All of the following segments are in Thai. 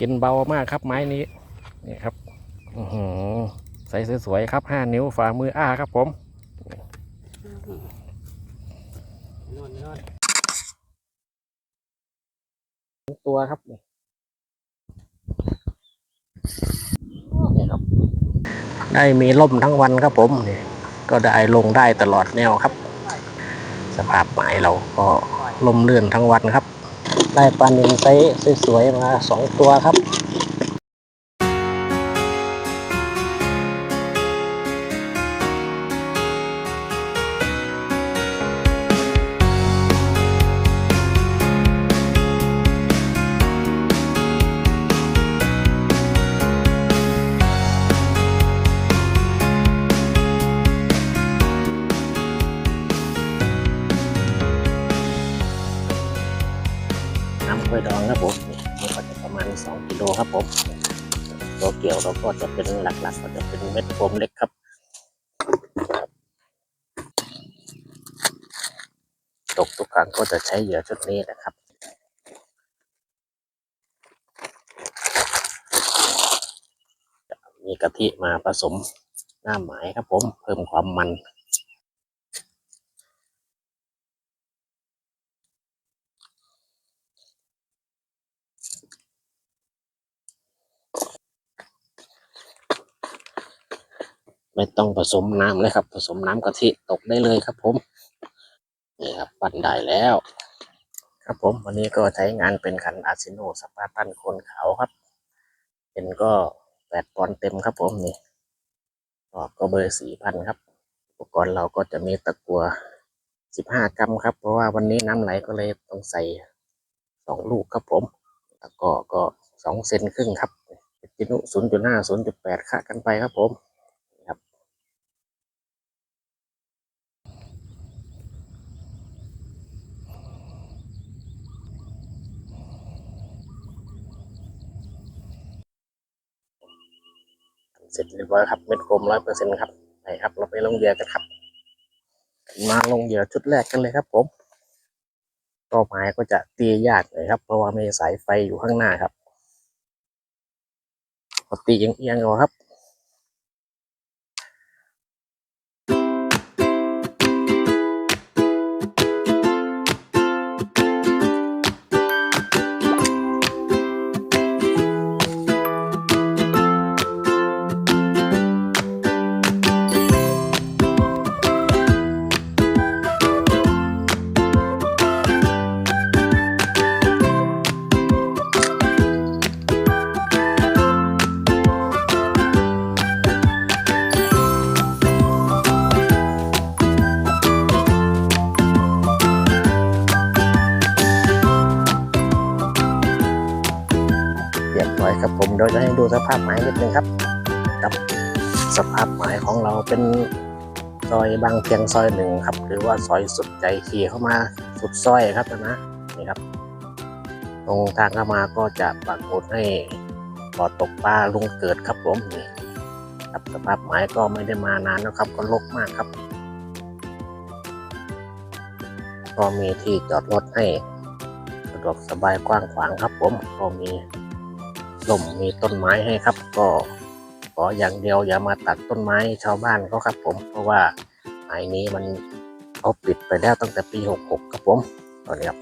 กินเบามากครับไม้นี้นี่ครับอื้อหือใส่สวยๆครับห้านิ้วฝ่ามืออ้าครับผมนอนนอนตัวครับนี่ครับ ได้มีล่มทั้งวันครับผมนี่ก็ได้ลงได้ตลอดแนวครับ สภาพหมายเราก็ลมเลื่อนทั้งวันครับ ได้ปลานิลไซส์สวยๆมาสองตัวครับ กล้วยดองครับผมนี่นี่ก็จะประมาณ 2 กิโลครับผมตัวเกี่ยวเราก็จะเป็นหลักๆก็จะเป็นเม็ดโฟมเล็กครับตกทุกครั้งก็จะใช้เหยื่อชุดนี้นะครับมีกะทิมาผสมหน้าหมายครับผม เพิ่มความมัน ไม่ต้องผสมน้ำเลยครับ ผสมน้ำกะทิตกได้เลยครับผมนี่ครับปั่นได้แล้ว ครับผมวันนี้ก็ใช้งานเป็นขันอาซิโนสปาร์ตันคนขาวครับ เป็นก็แปดปอนด์เต็มครับผมนี่ก็ก็เบอร์สี่พันครับ อุปกรณ์เราก็จะมีตะกัวสิบห้ากรัมครับ เพราะว่าวันนี้น้ำไหลก็เลยต้องใส่สองลูกครับผมแล้วก็ก็สองเซนครึ่งครับจินุศูนย์จุดห้าศูนย์จุดแปดค่ากันไปครับผม เสร็จเรียบร้อยครับเม็ดกลมร้อยเปอร์เซ็นต์ครับไหนครับ เราไปลงเหยื่อกันครับ มาลงเหยื่อชุดแรกกันเลยครับผมต่อไม้ก็จะตียากเลยครับ เพราะว่ามีสายไฟอยู่ข้างหน้าครับก็ตีเอียงๆเอาครับ สภาพไม้นิดนึงครับกับสภาพไม้ของเราเป็นซอยบางเพียงซอยหนึ่งครับ หรือว่าซอยสุดใจขี่เข้ามาสุดซอยครับนะนี่ครับ ตรงทางเข้ามาก็จะปักหมุดให้บ่อตกปลาลุงเกิดครับผมนี่ครับสภาพไม้ก็ไม่ได้มานานแล้วครับก็รกมากครับก็มีที่จอดรถให้สะดวกสบายกว้างขวางครับผมก็มี ลมมีต้นไม้ให้ครับ ก็ขออย่างเดียวอย่ามาตัดต้นไม้ชาวบ้านเขาครับผมเพราะว่าไม้นี้มันเขาปิดไปแล้วตั้งแต่ปีหกหกครับผมตอนนี้ครับ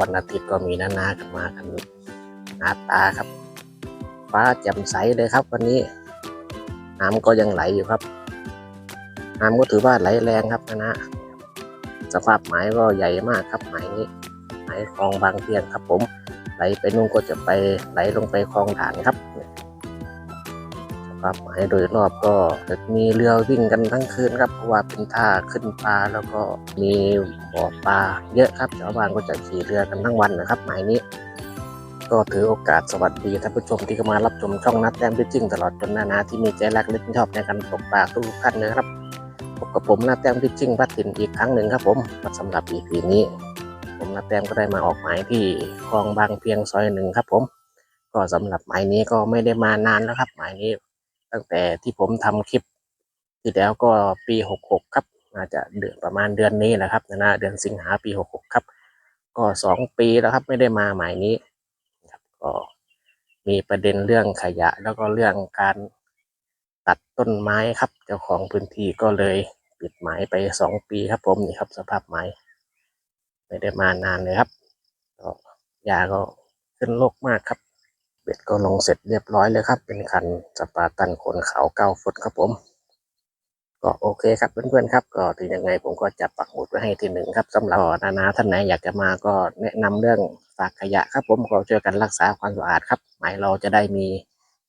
วันอาทิตย์ก็มีนานากันมากันนาตาครับ ฟ้าแจ่มใสเลยครับ วันนี้น้ำก็ยังไหลอยู่ครับน้ำก็ถือว่าไหลแรงครับนะนะสภาพไม้ก็ใหญ่มากครับไม้นี้ไม้คลองบางเพียงครับผม ไหลไปนู่นก็จะไปไหลลงไปคลองด่านครับสภาพหมายโดยรอบก็จะมีเรือวิ่งกันทั้งคืนครับเพราะว่าเป็นท่าขึ้นปลาแล้วก็มีบ่อปลาเยอะครับชาวบ้านก็จะขี่เรือกันทั้งวันนะครับหมายนี้ ก็ถือโอกาสสวัสดีท่านผู้ชมที่เข้ามารับชมช่องนัดแต้มพิจิงตลอดจนนานาที่มีใจรักและชื่นชอบในการตกปลาทุกท่านนะครับพบกับผมนาแต้มพิจิงพัดถิ่นอีกครั้งหนึ่งครับผมสำหรับ EP นี้ นาแต้มก็ได้มาออกหมายที่คลองบางเพียงซอยหนึ่งครับ ผม ก็สำหรับหมายนี้ก็ไม่ได้มานานแล้วครับ หมายนี้ตั้งแต่ที่ผมทำคลิป ที่แล้วก็ปีหกหกครับน่าจะเดือนประมาณเดือนนี้แหละครับนะเดือนสิงหาปีหกหกครับ ก็สองปีแล้วครับไม่ได้มาหมายนี้ครับก็มีประเด็นเรื่องขยะ แล้วก็เรื่องการตัดต้นไม้ครับ เจ้าของพื้นที่ก็เลยปิดหมายไปสองปีครับผมนี่ครับสภาพไม้ ไม่ได้มานานเลยครับก็ยาก็ขึ้นโรคมากครับเบ็ดก็ลงเสร็จเรียบร้อยเลยครับ เป็นคันสปาร์ตันขนขาวเก้าฟุตครับผม ก็โอเคครับเพื่อนๆครับ ก็ถึงยังไงผมก็จะปักหมุดไว้ให้ทีหนึ่งครับสำหรับนานาท่านไหนอยากจะมาก็แนะนำเรื่องฝากขยะครับ ผมก็ช่วยกันรักษาความสะอาดครับหมายเราจะได้มี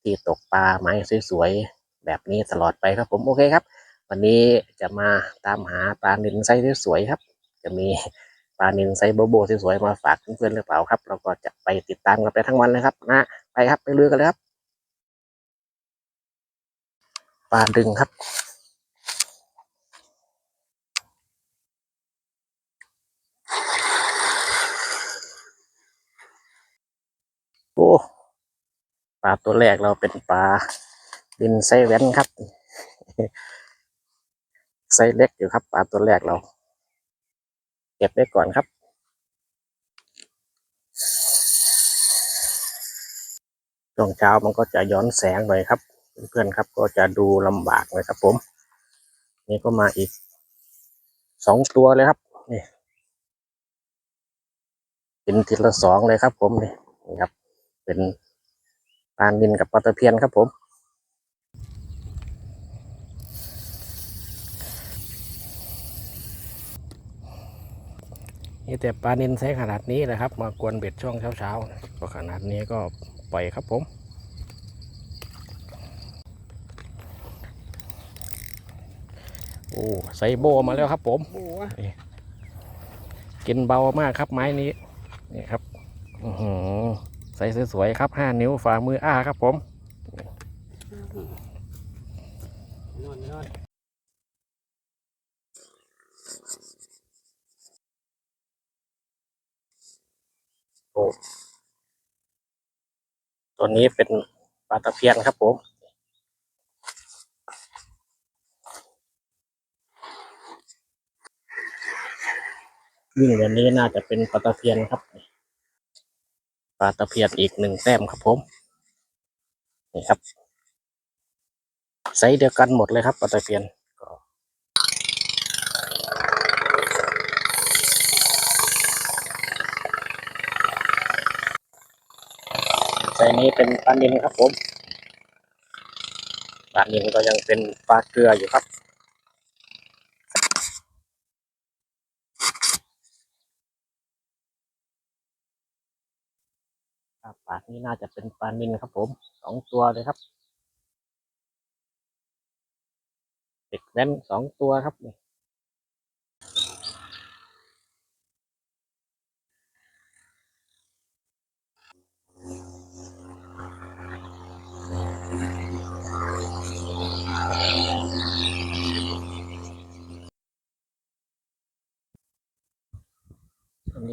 ที่ตกปลาไม้สวยๆแบบนี้ตลอดไปครับผมโอเคครับ วันนี้จะมาตามหาปลานิลไซส์สวยๆครับ จะมี ปลานิลไซโบโบสวยๆมาฝากเพื่อนๆหรือเปล่าครับ เราก็จะไปติดตามกันไปทั้งวันเลยครับ นะไปครับไปเลุยกันเลยครับปลาดึงครับโอ้ปลาตัวแรกเราเป็นปลาดินไซแว้นครับไซเล็กอยู่ครับปลาตัวแรกเรา เก็บไว้ก่อนครับ ช่วงเช้ามันก็จะย้อนแสงหน่อยครับ เพื่อนๆครับก็จะดูลำบากหน่อยครับ ผม นี่ก็มาอีกสองตัวเลยครับ นี่เป็นทีละสองเลยครับ ผมนี่นะครับ เป็นปานินกับปลาตะเพียนครับผม นี่แต่ปลานินไซส์ขนาดนี้นะครับ มากวนเบ็ดช่วงเช้าๆก็ขนาดนี้ก็ปล่อยครับผมโอ้ไซโบมาแล้วครับ ผมโอ้วะกินเบามากครับไม้นี้นี่ครับอือหือใส่สวยๆครับห้านิ้วฝ่ามืออ้าครับผม นอนนอน โอ้ตัวนี้เป็นปลาตะเพียนครับผมวิ่งแบบนี้น่าจะเป็นปลาตะเพียนครับปลาตะเพียนอีกหนึ่งแต้มครับผมนี่ครับไซส์เดียวกันหมดเลยครับปลาตะเพียน ไซนี้เป็นปลานิลครับผมปลานิลก็ยังเป็นปลาเกลืออยู่ครับปากนี้น่าจะเป็นปลานินครับผมสองตัวเลยครับเด็กแว้นสองตัวครับนี่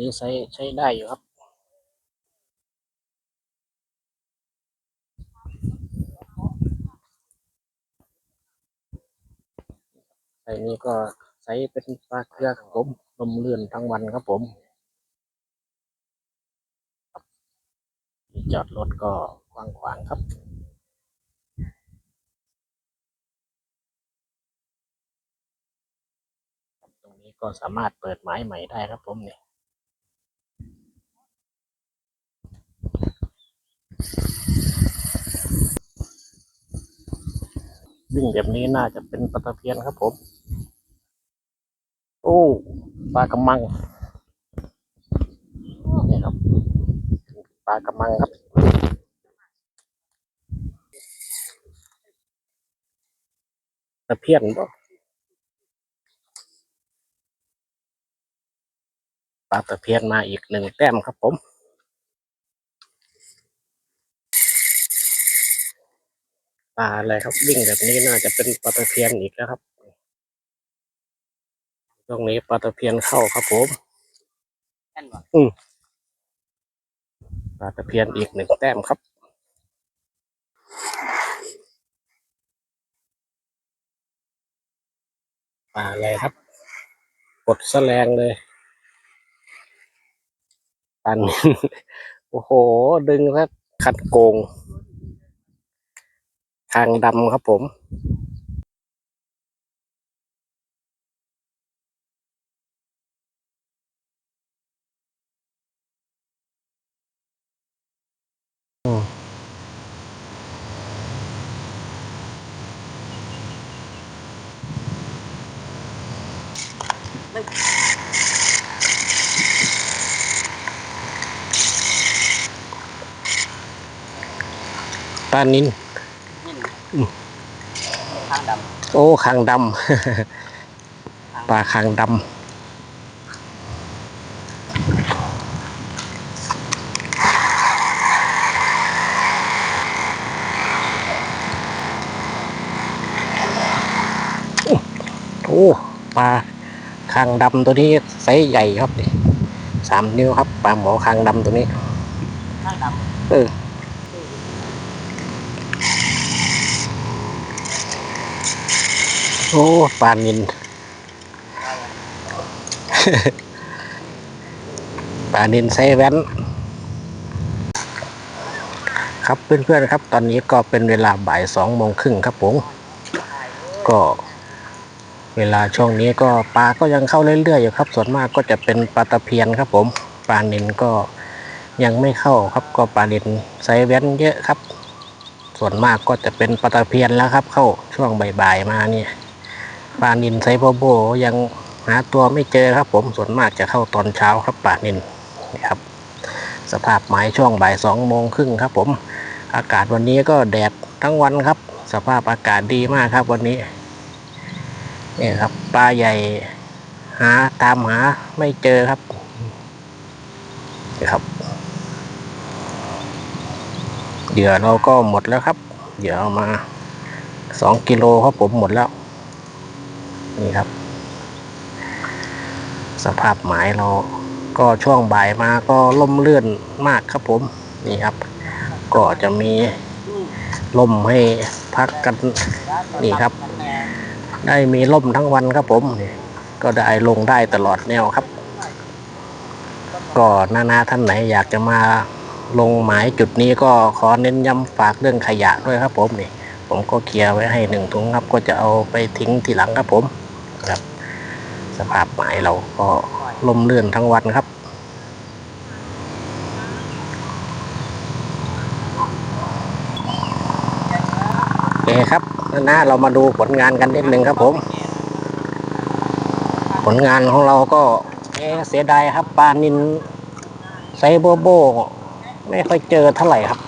นี้ใช้ใช้ได้อยู่ครับไซส์นี้ก็ไซส์เป็นปลาเกลือครับผมลมเลื่อนทั้งวันครับผมจอดรถก็กว้างขวางครับตรงนี้ก็สามารถเปิดไม้ใหม่ได้ครับผมเนี่ย วิ่งแบบนี้น่าจะเป็นปลาตะเพียนครับผม โอ้ปลากระมังนี่ครับปลากระมังครับตะเพียนบ่ปลาตะเพียนมาอีกหนึ่งแต้มครับผม ปลาอะไรครับ วิ่งแบบนี้น่าจะเป็นปลาตะเพียนอีกแล้วครับตรงนี้ปลาตะเพียนเข้าครับผมแค่นบ่ปลาตะเพียนอีกหนึ่งแต้มครับปลาอะไรครับ กดแสลงเลยปันโอ้โห ดึงแล้วคัดโกง คางดำครับผมปลานิน นิ่มอืมข้างดโอ้คางดำปลาคางดำโอ้ปลาคางดำตัวนี้ไซส์ใหญ่ครับนี่สามนิ้วครับปลาหมอคางดำตัวนี้ำข้างดเออ อ้ปลานินปลานินไซส์แว้นครับเพื่อนๆครับ ตอนนี้ก็เป็นเวลาบ่ายสองโมงครึ่งครับผมก็เวลาช่วงนี้ก็ปลาก็ยังเข้าเรื่อยๆอยู่ครับ ส่วนมากก็จะเป็นปลาตะเพียนครับผมปลานินก็ยังไม่เข้าครับก็ปลานินไซส์แว้นเยอะครับ ส่วนมากก็จะเป็นปลาตะเพียนแล้วครับ เข้าช่วงบ่ายๆมาเนี่ย ปลานินไซโบโบยังหาตัวไม่เจอครับ ผมส่วนมากจะเข้าตอนเช้าครับปลานินนี่ครับ สภาพหมายช่วงบ่ายสองโมงครึ่งครับ ผมอากาศวันนี้ก็แดดทั้งวันครับ สภาพอากาศดีมากครับวันนี้นี่ครับปลาใหญ่หาตามหาไม่เจอครับนี่ครับเหยื่อเราก็หมดแล้วครับเหยื่อเอามาสองกิโลครับผมหมดแล้ว นี่ครับ สภาพหมายเราก็ช่วงบ่ายมาก็ล่มเลื่อนมากครับผม นี่ครับ ก็จะมีล่มให้พักกันนี่ครับ ได้มีล่มทั้งวันครับผมก็ได้ลงได้ตลอดแนวครับ ก็นานาท่านไหนอยากจะมาลงหมายจุดนี้ก็ขอเน้นย้ำฝากเรื่องขยะด้วยครับผมนี่ ผมก็เคลียร์ไว้ให้หนึ่งถุงครับ ก็จะเอาไปทิ้งทีหลังครับผม ครับ สภาพหมายเราก็ลมเลื่อนทั้งวันครับ โอเคครับนะเรามาดูผลงานกันนิดหนึ่งครับผม ผลงานของเราก็เอ๊ะเสียดายครับปลานินไซโบโบ ไม่ค่อยเจอเท่าไหร่ครับ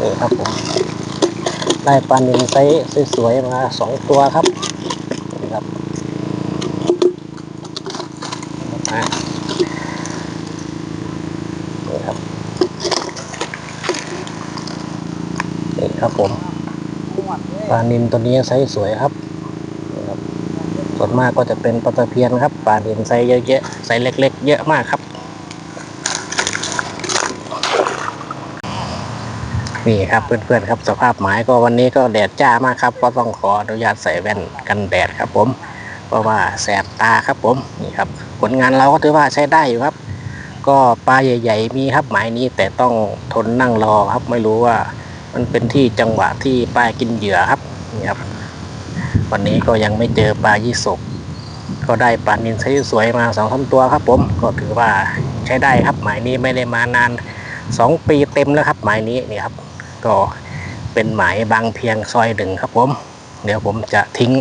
นี่ครับผม ได้ปลาหนินไซส์สวยๆมาสองตัวครับนะครับนี่ครับนี่ครับผมปลานินตัวนี้ไซส์สวยครับนะครับส่วนมากก็จะเป็นปลาตะเพียนครับปลานินไซส์เยอะๆไซส์เล็ก ๆ เยอะมากครับ นี่ครับเพื่อนๆครับสภาพหมายก็วันนี้ก็แดดจ้ามากครับ ก็ต้องขออนุญาตใส่แว่นกันแดดครับผม เพราะว่าแสบตาครับผมนี่ครับผลงานเราก็ถือว่าใช้ได้อยู่ครับ ก็ปลาใหญ่ ๆ มีครับหมายนี้แต่ต้องทนนั่งรอครับไม่รู้ว่ามันเป็นที่จังหวะที่ปลากินเหยื่อครับนี่ครับ วันนี้ก็ยังไม่เจอปลายี่สกก็ได้ปลานินไซส์สวยมาสองสาตัวครับ ผมก็ถือว่าใช้ได้ครับหมายนี้ไม่ได้มานานสองปีเต็มแล้วครับหมายนี้นี่ครับ ก็เป็นหมายบางเพียงซอยหนึ่งครับผม เดี๋ยวผมจะทิ้ง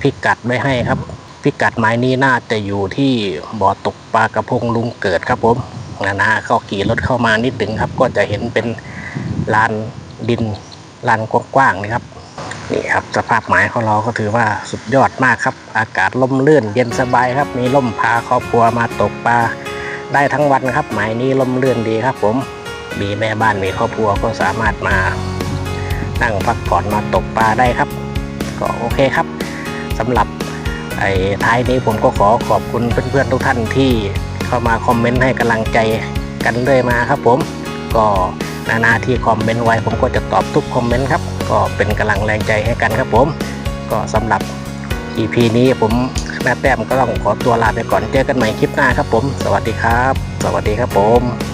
พิกัดไว้ให้ครับ พิกัดหมายนี้น่าจะอยู่ที่บ่อตกปลากระพงลุงเกิดครับผมนานาก็ขี่รถเข้ามานิดหนึ่งครับ ก็จะเห็นเป็นลานดินลานกว้างๆนี่ครับนี่ครับสภาพหมายของเราก็ถือว่าสุดยอดมากครับ อากาศล่มลื่นเย็นสบายครับ มีล่มพาครอบครัวมาตกปลาได้ทั้งวันครับ หมายนี้ล่มลื่นดีครับผม มีแม่บ้านมีครอบครัวก็สามารถมานั่งพักผ่อนมาตกปลาได้ครับ ก็โอเคครับสำหรับไอ้ท้ายนี้ผมก็ขอขอบคุณเพื่อนๆทุกท่านที่เข้ามาคอมเมนต์ให้กำลังใจกันเรื่อยมาครับผมก็นานาที่คอมเมนต์ไว้ผมก็จะตอบทุกคอมเมนต์ครับ ก็เป็นกำลังแรงใจให้กันครับผม ก็สำหรับ EP นี้ผมนาแต้มก็ต้องขอตัวลาไปก่อนเจอกันใหม่คลิปหน้าครับผม สวัสดีครับ สวัสดีครับผม